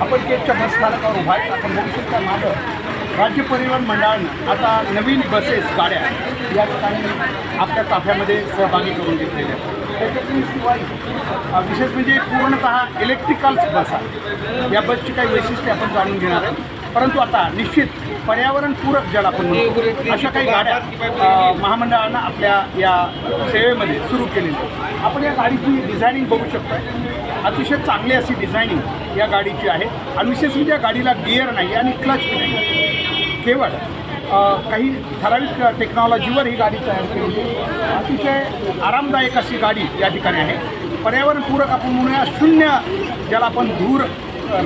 आपण केकच्या बस स्थानकावर उभा आहे. आपण बघू शकता मागं राज्य परिवहन मंडळानं आता नवीन बसेस गाड्या या ठिकाणी आपल्या ताफ्यामध्ये सहभागी करून घेतलेल्या आहेत. त्याच्यातून शिवाय विशेष म्हणजे पूर्णतः इलेक्ट्रिकल्स बस आहे. या बसची काही वैशिष्ट्ये आपण जाणून घेणार आहे परंतु आता निश्चित पर्यावरणपूरक ज्याला आपण म्हणतो अशा काही गाड्या महामंडळानं आपल्या या सेवेमध्ये सुरू केलेल्या आहेत. आपण या गाडीची डिझायनिंग बघू शकतो. अतिशय चांगली अशी डिझायनिंग या गाडीची आहे. आणि विशेष म्हणजे या गाडीला गिअर नाही आणि क्लच नाही. केवळ काही ठराविक टेक्नॉलॉजीवर ही गाडी तयार केलेली अतिशय आरामदायक अशी गाडी या ठिकाणी आहे. पर्यावरणपूरक आपण म्हणूया शून्य ज्याला आपण धूर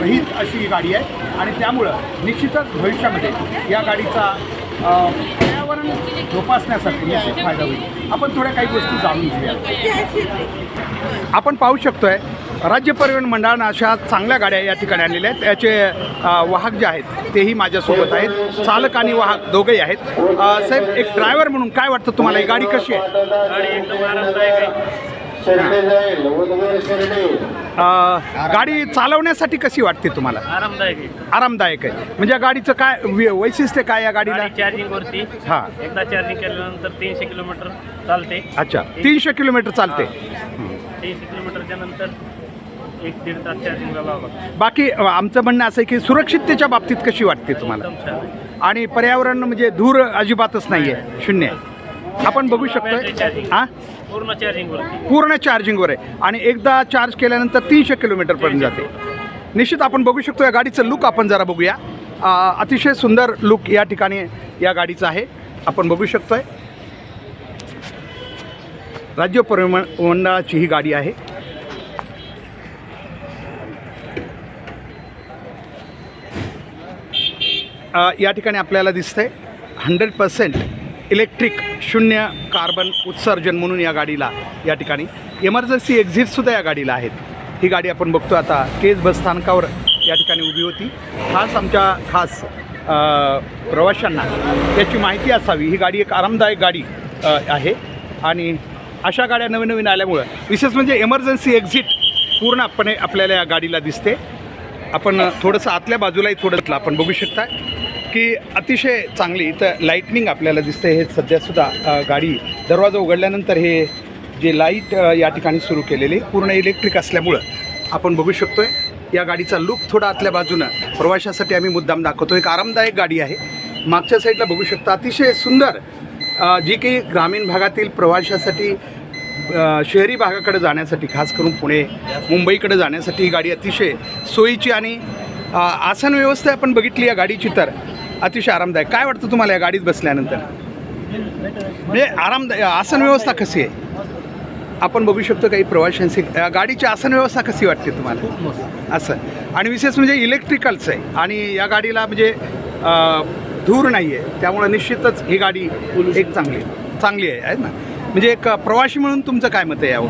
रहित अशी ही गाडी आहे. आणि त्यामुळं निश्चितच भविष्यामध्ये या गाडीचा पर्यावरण जोपासण्यासाठी निश्चित फायदा होईल. आपण थोड्या काही गोष्टी जाणून घेऊया. आपण पाहू शकतोय राज्य परिवहन मंडळानं अशा चांगल्या गाड्या या ठिकाणी आणलेल्या आहेत. त्याचे वाहक जे आहेत तेही माझ्यासोबत आहेत. चालक आणि वाहक दोघेही आहेत. साहेब एक ड्रायव्हर म्हणून काय वाटतं तुम्हाला? ही गाडी कशी आहे? गाडी एकदम आरामदायक आहे अ, गाडी चालवण्यासाठी कशी वाटते तुम्हाला? आरामदायक आहे. आरामदायक आहे. म्हणजे या गाडीचं काय वि- वैशिष्ट्य काय या गाडीला? गाडी चार्जिंग वरती. हां. एकदा चार्जिंग केल्यानंतर तीनशे किलोमीटर चालते. अच्छा. तीनशे किलोमीटर चालते. तीनशे किलोमीटरच्या नंतर एक दीड तास चार्जिंगला लावा बाकी आमचं म्हणणं असं आहे की सुरक्षिततेच्या बाबतीत कशी वाटते तुम्हाला. आणि पर्यावरण म्हणजे धूर अजिबातच नाही आहे शून्य. आपण बघू शकतोय. हां? पूर्ण चार्जिंग वरती. पूर्ण चार्जिंगवर आहे. आणि एकदा चार्ज केल्यानंतर तीनशे किलोमीटरपर्यंत जाते. निश्चित आपण बघू शकतो या गाडीचं लुक आपण जरा बघूया. अतिशय सुंदर लुक या ठिकाणी या गाडीचं आहे. आपण बघू शकतोय. राज्य परिवहन मंडळाची ही गाडी आहे. या ठिकाणी आपल्याला दिसतंय हंड्रेड पर्सेंट इलेक्ट्रिक शून्य कार्बन उत्सर्जन म्हणून या गाडीला या ठिकाणी इमर्जन्सी एक्झिटसुद्धा या गाडीला आहेत. ही गाडी आपण बघतो आता केज बस स्थानकावर या ठिकाणी उभी होती. खास आमच्या खास प्रवाशांना याची माहिती असावी. ही गाडी एक आरामदायक गाडी आहे. आणि अशा गाड्या नवीन नवीन आल्यामुळं विशेष म्हणजे इमर्जन्सी एक्झिट पूर्णपणे आपल्याला या गाडीला दिसते. आपण थोडंसं आतल्या बाजूलाही थोडंसं आपण बघू शकता. की अतिशय चांगली इथं लाईटनिंग आपल्याला दिसते हे सध्यासुद्धा गाडी दरवाजा उघडल्यानंतर हे जे लाइट या ठिकाणी सुरू केलेले पूर्ण इलेक्ट्रिक असल्यामुळं आपण बघू शकतो आहे या गाडीचा लुक थोडा आतल्या बाजूनं. प्रवाशासाठी आम्ही मुद्दाम दाखवतो एक आरामदायक गाडी आहे. मागच्या साईडला बघू शकता. अतिशय सुंदर जी काही ग्रामीण भागातील प्रवाशासाठी शहरी भागाकडे जाण्यासाठी खास करून पुणे मुंबईकडे जाण्यासाठी ही गाडी अतिशय सोयीची आणि आसन व्यवस्था आपण बघितली या गाडीची तर. अतिशय आरामदायक. काय वाटतं तुम्हाला या गाडीत बसल्यानंतर? म्हणजे आरामदायक आसन व्यवस्था कशी आहे? आपण बघू शकतो काही प्रवाशांची गाडीची आसन व्यवस्था कशी वाटते तुम्हाला? असं. आणि विशेष म्हणजे इलेक्ट्रिकल्स आहे. आणि या गाडीला म्हणजे धूर नाही आहे त्यामुळे निश्चितच ही गाडी एक चांगली चांगली आहे आहे ना? म्हणजे एक प्रवासी म्हणून तुमचं काय मत आहे यावर?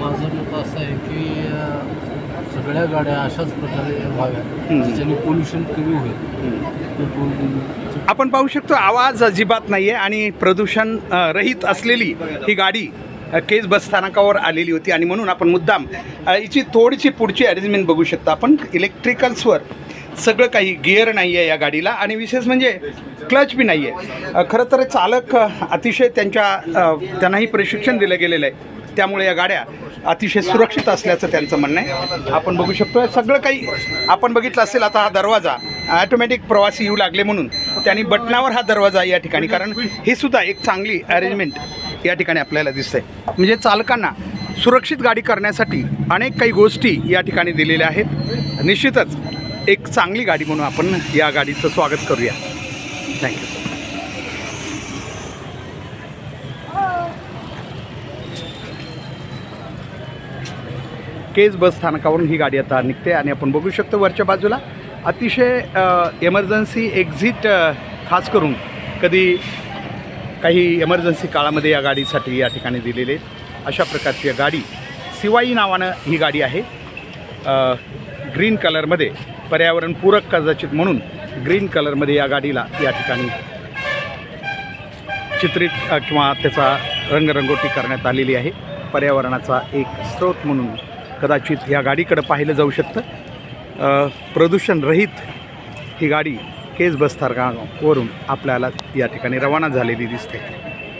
माझं मत असं आहे की सगळ्या गाड्या अशाच प्रकारे व्हाव्या हम्म. ज्याच्याने पोल्युशन कमी होईल. आपण पाहू शकतो आवाज अजिबात नाही आहे आणि प्रदूषण रहित असलेली ही गाडी केज बस स्थानकावर आलेली होती. आणि म्हणून आपण मुद्दाम हिची थोडीशी पुढची अरेंजमेंट बघू शकता आपण. इलेक्ट्रिकल्सवर सगळं काही गिअर नाही आहे या गाडीला आणि विशेष म्हणजे क्लच बी नाही आहे खरं तर चालक अतिशय त्यांच्या त्यांनाही प्रशिक्षण दिलं गेलेलं आहे. त्यामुळे या गाड्या अतिशय सुरक्षित असल्याचं त्यांचं म्हणणं आहे. आपण बघू शकतो सगळं काही आपण बघितलं असेल आता हा दरवाजा ॲटोमॅटिक प्रवासी येऊ लागले म्हणून त्यांनी बटनावर हा दरवाजा या ठिकाणी कारण ही सुद्धा एक चांगली अरेंजमेंट या ठिकाणी आपल्याला दिसते म्हणजे चालकांना सुरक्षित गाडी करण्यासाठी अनेक काही गोष्टी या ठिकाणी दिलेल्या आहेत. निश्चितच एक चांगली गाडी म्हणून आपण या गाडीचं स्वागत करूया. थँक्यू केज बस स्थानकावरून ही गाडी आता निघते आणि आपण बघू शकतो वरच्या बाजूला. अतिशय एमर्जन्सी एक्झिट खास करून कधी काही एमर्जन्सी काळामध्ये या गाडीसाठी या ठिकाणी दिलेले आहेत. अशा प्रकारची या गाडी सिवाई नावानं ही गाडी आहे. ग्रीन कलरमध्ये पर्यावरणपूरक कदाचित म्हणून ग्रीन कलरमध्ये या गाडीला या ठिकाणी चित्रित किंवा त्याचा रंगरंगोटी करण्यात आलेली आहे. पर्यावरणाचा एक स्रोत म्हणून कदाचित या गाडीकडं पाहिलं जाऊ शकतं. प्रदूषणरहित ही गाडी केस बस्तार गावावरून आपल्याला या ठिकाणी रवाना झालेली दिसते.